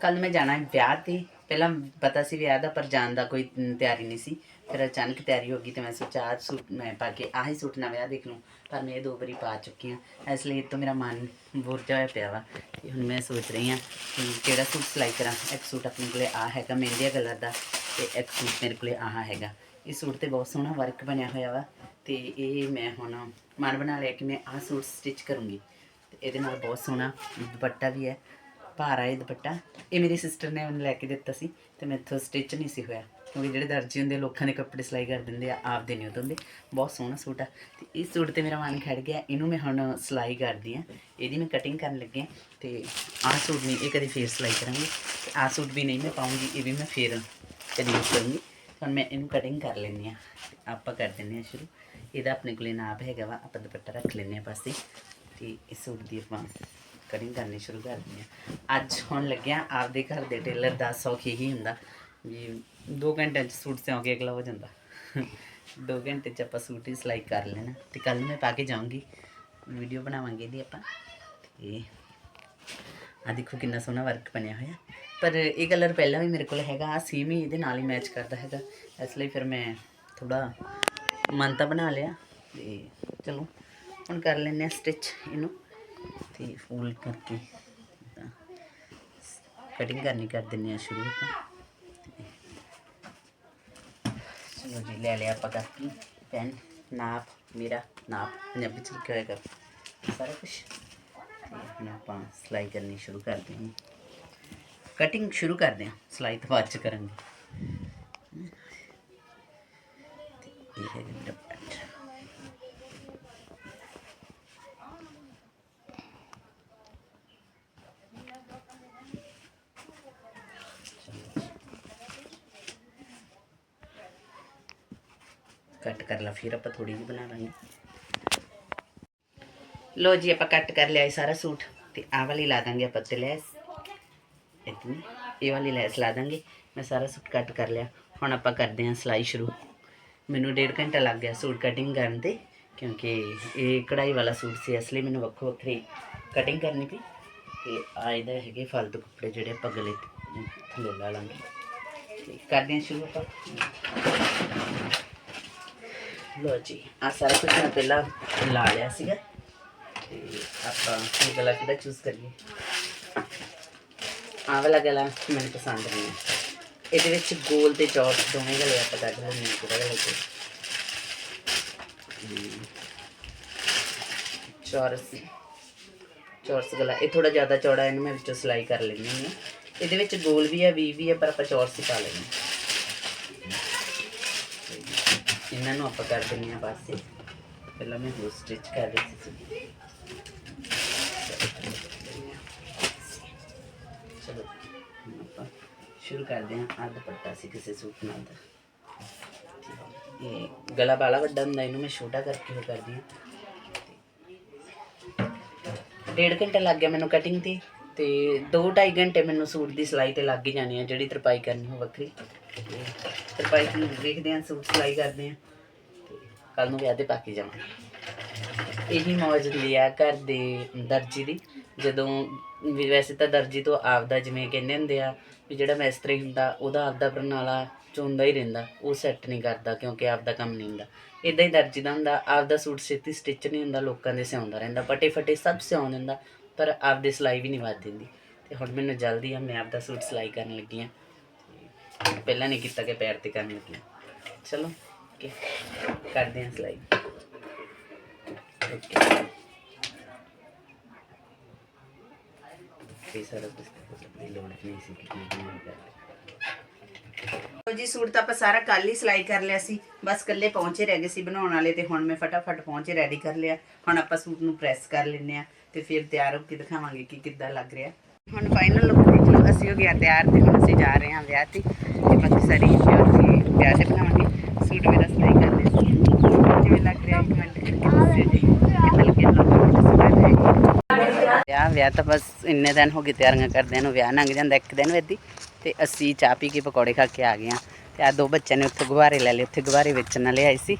ਕੱਲ ਮੈਂ ਜਾਣਾ ਹੈ ਵਿਆਹ ਤੇ। ਪਹਿਲਾਂ ਪਤਾ ਸੀ ਵਿਆਹ ਦਾ, ਪਰ ਜਾਣ ਦਾ ਕੋਈ ਤਿਆਰੀ ਨਹੀਂ ਸੀ। ਫਿਰ ਅਚਾਨਕ ਤਿਆਰੀ ਹੋ ਗਈ ਤੇ ਮੈਂ ਸੋਚਿਆ, ਆਹ ਸੂਟ ਮੈਂ ਪਾ ਕੇ, ਆਹੀ ਸੂਟ ਨਾ ਵਿਆਹ ਦੇਖ ਲੂੰ ਪਰ ਮੈਂ ਇਹ ਦੋ ਵਾਰੀ ਪਾ ਚੁੱਕੀ ਹਾਂ। ਇਸ ਲਈ ਇਹ ਤੋਂ ਮੇਰਾ ਮਨ ਬੁਰਜਾ ਹੋਇਆ ਪਿਆ ਵਾ। ਤੇ ਹੁਣ ਮੈਂ ਸੋਚ ਰਹੀ ਹਾਂ ਕਿ ਕਿਹੜਾ ਸੂਟ ਸਿਲਾਈ ਕਰਾਂ। ਇੱਕ ਸੂਟ ਆਪਣੇ ਕੋਲੇ ਆ ਹੈਗਾ, ਮਹਿੰਦੀਆ ਕਲਰ ਦਾ, ਤੇ ਇੱਕ ਸੂਟ ਮੇਰੇ ਕੋਲੇ ਆਹ ਹੈਗਾ। ਇਹ ਸੂਟ ਤੇ ਬਹੁਤ ਸੋਹਣਾ ਵਰਕ ਬਣਿਆ ਹੋਇਆ ਵਾ। ਤੇ ਇਹ ਮੈਂ ਹੁਣ ਮਨ ਬਣਾ ਲਿਆ ਕਿ ਮੈਂ ਆਹ ਸੂਟ ਸਟਿਚ ਕਰੂੰਗੀ। ਤੇ ਇਹਦੇ ਨਾਲ ਬਹੁਤ ਸੋਹਣਾ ਦੁਪੱਟਾ ਵੀ ਹੈ। ਭਾਰਾ ਇਹ ਦੁਪੱਟਾ। ਇਹ ਮੇਰੀ ਸਿਸਟਰ ਨੇ ਮੈਨੂੰ ਲੈ ਕੇ ਦਿੱਤਾ ਸੀ ਤੇ ਮੈਥੋਂ ਸਟਿਚ ਨਹੀਂ ਸੀ ਹੋਇਆ। ਕਿਉਂਕਿ ਜਿਹੜੇ ਦਰਜੀ ਹੁੰਦੇ ਲੋਕਾਂ ਦੇ ਕੱਪੜੇ ਸਿਲਾਈ ਕਰ ਦਿੰਦੇ ਆ, ਆਪਦੇ ਨਹੀਂ ਉਦੋਂ ਦੇ। ਬਹੁਤ ਸੋਹਣਾ ਸੂਟ ਆ। ਤੇ ਇਸ ਸੂਟ ਤੇ ਮੇਰਾ ਮਨ ਖੜ ਗਿਆ। ਇਹਨੂੰ ਮੈਂ ਹੁਣ ਸਿਲਾਈ ਕਰਦੀ ਆ। ਇਹਦੀ ਮੈਂ ਕਟਿੰਗ ਕਰਨ ਲੱਗੀ ਹਾਂ ਤੇ ਆਹ ਸੂਟ ਨਹੀਂ, ਇਹ ਕਦੀ ਫੇਰ ਸਿਲਾਈ ਕਰਾਂਗੀ। ਤੇ ਆਹ ਸੂਟ ਵੀ ਨਹੀਂ ਮੈਂ ਪਾਉਂਗੀ, ਇਹ ਵੀ ਮੈਂ ਫੇਰ ਕਦੀ ਯੂਜ਼ ਕਰੂੰਗੀ। ਹੁਣ ਮੈਂ ਇਹਨੂੰ ਕਟਿੰਗ ਕਰ ਲੈਂਦੀ ਆ। ਆਪਾਂ ਕਰ ਦਿੰਦੇ ਆ ਸ਼ੁਰੂ। ਇਹਦਾ ਆਪਣੇ ਕੋਲੇ ਨਾਪ ਹੈਗਾ ਵਾ। ਆਪਾਂ ਦੁਪੱਟਾ ਰੱਖ ਲੈਂਦੇ ਆ ਪਾਸੇ। ਤੇ ਇਸ ਸੂਟ ਦੀ ਆਪਾਂ ਕਟਿੰਗ ਕਰਨੀ ਸ਼ੁਰੂ ਕਰ ਦਿੰਦੇ ਅੱਜ ਹੁਣ ਲੱਗਿਆ ਆਪਦੇ ਘਰ ਦੇ ਟੇਲਰ ਦਾ ਸੌਖ ਹੀ ਹੁੰਦਾ ਵੀ 2 ਘੰਟਿਆਂ ਚ ਸੂਟ ਸਿਉਂ ਕੇ ਅਗਲਾ ਹੋ ਜਾਂਦਾ। 2 ਘੰਟੇ ਚ ਆਪਾਂ ਸੂਟ ਹੀ ਸਿਲਾਈ ਕਰ ਲੈਣਾ। ਤੇ ਕੱਲ ਮੈਂ ਪਾ ਕੇ ਜਾਊਂਗੀ। ਵੀਡੀਓ ਬਣਾਵਾਂਗੇ ਇਹਦੀ ਆਪਾਂ। ਤੇ ਆ ਦੇਖੋ ਕਿੰਨਾ ਸੋਹਣਾ ਵਰਕ ਬਣਿਆ ਹੋਇਆ। ਪਰ ਇਹ ਕਲਰ ਪਹਿਲਾਂ ਵੀ ਮੇਰੇ ਕੋਲ ਹੈਗਾ ਆ ਸੇਮ ਹੀ ਇਹਦੇ ਨਾਲ ਹੀ ਮੈਚ ਕਰਦਾ ਹੈਗਾ। ਇਸ ਲਈ ਫਿਰ ਮੈਂ ਥੋੜਾ ਮਨ ਤਾਂ ਬਣਾ ਲਿਆ। ਤੇ ਚਲੋ, ਹੁਣ ਕਰ ਲੈਂਦੇ ਆ ਸਟਿਚ ਇਹਨੂੰ। ਤੇ ਫੋਲਡ ਕਰਕੇ ਕਟਿੰਗ ਕਰਨੀ ਕਰ ਦਿੰਦੇ ਆ ਸ਼ੁਰੂ ਆਪਾਂ ਚਲੋ ਜੀ, ਲੈ ਲਿਆ ਆਪਾਂ ਕਾਪੀ ਪੈਨ ਨਾਪ, ਮੇਰਾ ਨਾਪ, ਪੰਜਾਬੀ ਚ ਲਿਖਿਆ ਹੋਏਗਾ ਸਾਰਾ ਕੁਝ ਤੇ ਹੁਣ ਆਪਾਂ ਸਿਲਾਈ ਕਰਨੀ ਸ਼ੁਰੂ ਕਰਦੇ ਹਾਂ। ਕਟਿੰਗ ਸ਼ੁਰੂ ਕਰਦੇ ਹਾਂ, ਸਿਲਾਈ ਤੋਂ ਬਾਅਦ ਚ ਕਰਾਂਗੇ। ਇਹ ਹੈ ਮੇਰਾ ਪੈਟ ਕੱਟ ਕਰ ਲਾ, ਫਿਰ ਆਪਾਂ ਥੋੜੀ ਜਿਹੀ ਬਣਾ ਲਾਂਗੇ। ਲੋ ਜੀ, ਆਪਾਂ ਕੱਟ ਕਰ ਲਿਆ ਇਹ ਸਾਰਾ ਸੂਟ, ਤੇ ਆਹ ਵਾਲੀ ਲਾ ਦਾਂਗੇ ਆਪਾਂ ਤੇ ਲੈਸ। ਇਤਨੀ ਇਹ ਵਾਲੀ ਲੈਸ ਲਾ ਦਾਂਗੇ, ਮੈਂ ਸਾਰਾ ਸੂਟ ਕੱਟ ਕਰ ਲਿਆ। ਹੁਣ ਆਪਾਂ ਕਰਦੇ ਹਾਂ ਸਿਲਾਈ ਸ਼ੁਰੂ। ਮੈਨੂੰ ਡੇਢ ਘੰਟਾ ਲੱਗ ਗਿਆ ਸੂਟ ਕਟਿੰਗ ਕਰਨ ਤੇ, ਕਿਉਂਕਿ ਇਹ ਕਢਾਈ ਵਾਲਾ ਸੂਟ ਸੀ, ਇਸ ਲਈ ਮੈਨੂੰ ਵੱਖੋ ਵੱਖਰੀ ਕਟਿੰਗ ਕਰਨੀ ਪਈ। ਤੇ ਆ ਇਹਦਾ ਹੈਗੇ ਫਾਲਤੂ ਕੱਪੜੇ ਜਿਹੜੇ ਆਪਾਂ ਗਲੇ ਥੱਲੇ ਲਾ ਲਾਂਗੇ। ਤੇ ਕਰਦੇ ਹਾਂ ਸ਼ੁਰੂ ਆਪਾਂ। ਲੋ ਜੀ ਆ ਸਾਰਾ ਕੁਝ ਮੈਂ ਪਹਿਲਾਂ ਲਾ ਲਿਆ ਸੀਗਾ। ਤੇ ਆਪਾਂ ਇਹ ਗਲਾ ਕਿਹੜਾ ਚੂਜ਼ ਕਰੀਏ? ਆਹ ਵਾਲਾ ਗਲਾ ਮੈਨੂੰ ਪਸੰਦ ਨਹੀਂ ਹੈ। ਇਹਦੇ ਵਿੱਚ ਗੋਲ ਤੇ ਚੌੜ ਦੋਵੇਂ ਗਲੇ ਆਪਾਂ ਕੱਢ ਲੈਣੇ ਨੇ ਕਿਹੜਾ ਗਲਾ ਤੇ ਚੌਰਸ ਚੌਰਸ ਗਲਾ। ਇਹ ਥੋੜਾ ਜ਼ਿਆਦਾ ਚੌੜਾ ਇਹਨੂੰ ਮੈਂ ਵਿੱਚੋਂ ਸਿਲਾਈ ਕਰ ਲੈਂਦੀ ਹਾਂ। ਇਹਦੇ ਵਿੱਚ ਗੋਲ ਵੀ ਹੈ ਵੀ ਵੀ ਹੈ, ਪਰ ਆਪਾਂ ਚੌਰਸ ਹੀ ਪਾ ਲੈਂਦੇ ਇਹਨਾਂ ਨੂੰ ਆਪਾਂ ਕਰ ਦਿੰਦੇ ਹਾਂ ਪਾਸੇ। ਪਹਿਲਾਂ ਮੈਂ ਹੋਰ ਸਟਿਚ ਕਰ ਰਹੀ ਸੀ ਚਲੋ ਆਪਾਂ ਸ਼ੁਰੂ ਕਰਦੇ ਹਾਂ। ਆਹ ਦੁਪੱਟਾ ਸੀ ਕਿਸੇ ਸੂਟ ਨਾਲ ਦਾ। ਇਹ ਗਲਾ ਬਾਲਾ ਵੱਡਾ ਹੁੰਦਾ, ਇਹਨੂੰ ਮੈਂ ਛੋਟਾ ਕਰਕੇ ਉਹ ਕਰਦੀ ਹਾਂ। ਡੇਢ ਘੰਟਾ ਲੱਗ ਗਿਆ ਮੈਨੂੰ ਕਟਿੰਗ ਤੇ। ਤੇ 2.5 ਘੰਟੇ ਮੈਨੂੰ ਸੂਟ ਦੀ ਸਿਲਾਈ ਤੇ ਲੱਗ ਹੀ ਜਾਣੀ ਆ, ਜਿਹੜੀ ਤਰਪਾਈ ਕਰਨੀ ਹੋ ਵੱਖਰੀ। ਤਰਪਾਈ ਨੂੰ ਦੇਖਦੇ ਆ, ਸੂਟ ਸਿਲਾਈ ਕਰਦੇ ਆ। ਕੱਲ ਨੂੰ ਵਿਆਹ ਤੇ ਪਾ ਕੇ ਜਾਵਾਂਗੇ। ਇਹੀ ਮੌਜ ਹੁੰਦੀ ਆ ਘਰ ਦੇ ਦਰਜੀ ਦੀ। ਜਦੋਂ ਵੀ ਵੈਸੇ ਤਾਂ ਦਰਜੀ ਤੋਂ ਆਪਦਾ ਜਿਵੇਂ ਕਹਿੰਦੇ ਹੁੰਦੇ ਆ, ਵੀ ਜਿਹੜਾ ਮੈਸਤਰੀ ਹੁੰਦਾ, ਉਹਦਾ ਆਪਦਾ ਪ੍ਰਣਾਲਾ ਚੁੰਦਾ ਹੀ ਰਹਿੰਦਾ, ਉਹ ਸੈੱਟ ਨਹੀਂ ਕਰਦਾ, ਕਿਉਂਕਿ ਆਪਦਾ ਕੰਮ ਨਹੀਂ ਹੁੰਦਾ। ਇਦਾਂ ਹੀ ਦਰਜੀ ਦਾ ਹੁੰਦਾ, ਆਪਦਾ ਸੂਟ ਛੇਤੀ ਸਟਿਚ ਨਹੀਂ ਹੁੰਦਾ, ਲੋਕਾਂ ਦੇ ਸਿਉਂਦਾ ਰਹਿੰਦਾ ਪਟੇ ਫਟੇ ਸਭ ਸਿਉਂ ਦਿੰਦਾ। ਪਰ ਆਪਦੀ ਸਿਲਾਈ ਵੀ ਨਹੀਂ ਵੱਧ ਦਿੰਦੀ। ਤੇ ਹੁਣ ਮੈਨੂੰ ਜਲਦੀ ਆ, ਮੈਂ ਆਪਦਾ ਸੂਟ ਸਿਲਾਈ ਕਰਨ ਲੱਗੀ ਆ। ਪਹਿਲਾਂ ਨਹੀਂ ਕੀਤਾ ਕਿ ਪੈਰ ਤੇ ਕਰਨ ਲੱਗੀ ਹਾਂ। ਚਲੋ ਓਕੇ ਕਰਦੇ ਹਾਂ ਸਿਲਾਈ। ਓਕੇ ਇਹ ਸਾਰਾ ਕੁਝ ਦੀ ਲੋੜ ਨਹੀਂ ਸੀ ਕਿ ਮੈਂ ਕਰ ਜੀ, ਸੂਟ ਤਾਂ ਆਪਾਂ ਸਾਰਾ ਕੱਲ ਹੀ ਸਿਲਾਈ ਕਰ ਲਿਆ ਸੀ। ਬਸ ਕੱਲੇ ਪਹੁੰਚੇ ਰਹਿ ਗਏ ਸੀ ਬਣਾਉਣ ਵਾਲੇ ਤੇ ਹੁਣ ਮੈਂ ਫਟਾਫਟ ਪਹੁੰਚੇ ਰੈਡੀ ਕਰ ਲਿਆ। ਹੁਣ ਆਪਾਂ ਸੂਟ ਨੂੰ ਪ੍ਰੈਸ ਕਰ ਲੈਂਦੇ ਆ ਤੇ ਫਿਰ ਤਿਆਰ ਹੋ ਕੇ ਦਿਖਾਵਾਂਗੇ ਕਿ ਕਿੱਦਾਂ ਲੱਗ ਰਿਹਾ। ਹੁਣ ਫਾਈਨਲ ਲੁੱਕ ਦੇਖ ਲਓ, ਅਸੀਂ ਹੋ ਗਿਆ ਤਿਆਰ ਤੇ ਹੁਣ ਅਸੀਂ ਜਾ ਰਹੇ ਹਾਂ ਵਿਆਹ ਤੇ। ਤੇ ਬਾਕੀ ਸਾਰੀ ਵੀਡੀਓ ਅਸੀਂ ਵਿਆਹ ਤੇ ਬਣਾਵਾਂਗੇ ਸੂਟ ਮੇਰਾ ਸਿਲਾਈ ਕਰ ਲਿਆ ਸੀ। ਜਿਵੇਂ ਲੱਗ ਰਿਹਾ ਕਮੈਂਟ ਕਰਕੇ ਦੱਸਿਓ ਜੀ ਕਿੱਦਾਂ ਲੱਗਿਆ ਤੁਹਾਨੂੰ ਵਿਆਹ ਤਾਂ ਬਸ ਇੰਨੇ ਦਿਨ ਹੋ ਗਏ ਤਿਆਰੀਆਂ ਕਰਦਿਆਂ ਨੂੰ, ਵਿਆਹ ਲੰਘ ਜਾਂਦਾ ਇੱਕ ਦਿਨ ਵੇਦੀ ਤੇ ਅਸੀਂ ਚਾਹ ਪੀ ਕੇ ਪਕੌੜੇ ਖਾ ਕੇ ਆ ਗਏ ਆ ਤੇ ਆ ਦੋ ਬੱਚਿਆਂ ਨੇ ਉੱਥੇ ਗੁਬਾਰੇ ਲੈ ਲਏ, ਉੱਥੇ ਗੁਬਾਰੇ ਵੇਚਣ ਵਾਲੇ ਆਏ ਸੀ।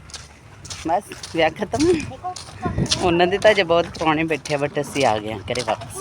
ਬਸ, ਵਿਆਹ ਖਤਮ। ਉਹਨਾਂ ਦੇ ਤਾਂ ਜੇ ਬਹੁਤ ਪੁਰਾਣੇ ਬੈਠੇ ਬਟ ਅਸੀਂ ਆ ਗਏ ਆ ਘਰੇ ਵਾਪਸ।